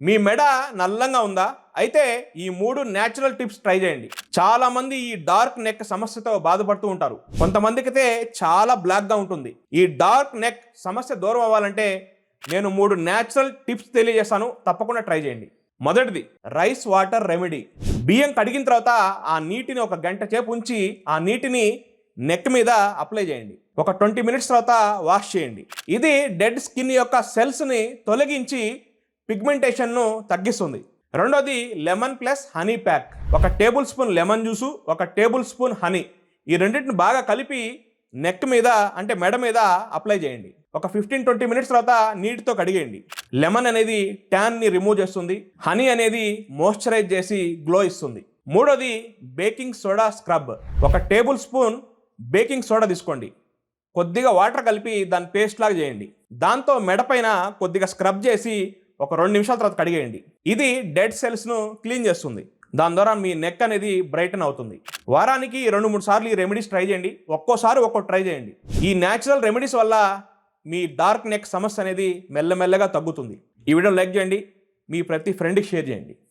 మీ మెడ నల్లంగా ఉందా? అయితే ఈ మూడు న్యాచురల్ టిప్స్ ట్రై చేయండి. చాలా మంది ఈ డార్క్ నెక్ సమస్యతో బాధపడుతూ ఉంటారు. కొంతమందికి అయితే చాలా బ్లాక్గా ఉంటుంది. ఈ డార్క్ నెక్ సమస్య దూరం అవ్వాలంటే నేను మూడు న్యాచురల్ టిప్స్ తెలియజేస్తాను. తప్పకుండా ట్రై చేయండి. మొదటిది రైస్ వాటర్ రెమెడీ బియ్యం కడిగిన తర్వాత ఆ నీటిని ఒక గంట చేపు ఉంచి ఆ నీటిని నెక్ మీద అప్లై చేయండి. ఒక ట్వంటీ మినిట్స్ తర్వాత వాష్ చేయండి. ఇది డెడ్ స్కిన్ యొక్క సెల్స్ని తొలగించి పిగ్మెంటేషన్ను తగ్గిస్తుంది. రెండోది లెమన్ ప్లస్ హనీ ప్యాక్. ఒక టేబుల్ స్పూన్ లెమన్ జ్యూసు ఒక టేబుల్ స్పూన్ హనీ. ఈ రెండింటిని బాగా కలిపి నెక్ మీద అంటే మెడ మీద అప్లై చేయండి. ఒక ఫిఫ్టీన్ ట్వంటీ మినిట్స్ తర్వాత నీటితో కడిగేయండి. లెమన్ అనేది ట్యాన్ని రిమూవ్ చేస్తుంది. హనీ అనేది మోయిశ్చరైజ్ చేసి గ్లో ఇస్తుంది. మూడోది బేకింగ్ సోడా స్క్రబ్. ఒక టేబుల్ స్పూన్ బేకింగ్ సోడా తీసుకోండి. కొద్దిగా వాటర్ కలిపి దాని పేస్ట్ లాగా చేయండి. దాంతో మెడపైన కొద్దిగా స్క్రబ్ చేసి ఒక రెండు నిమిషాల తర్వాత కడిగేయండి. ఇది డెడ్ సెల్స్ను క్లీన్ చేస్తుంది. దాని ద్వారా మీ నెక్ అనేది బ్రైటన్ అవుతుంది. వారానికి రెండు మూడు సార్లు ఈ రెమెడీస్ ట్రై చేయండి. ఒక్కోసారి ఒక్కో ట్రై చేయండి. ఈ న్యాచురల్ రెమెడీస్ వల్ల మీ డార్క్ నెక్ సమస్య అనేది మెల్లమెల్లగా తగ్గుతుంది. ఈ వీడియో లైక్ చేయండి. మీ ప్రతి ఫ్రెండ్కి షేర్ చేయండి.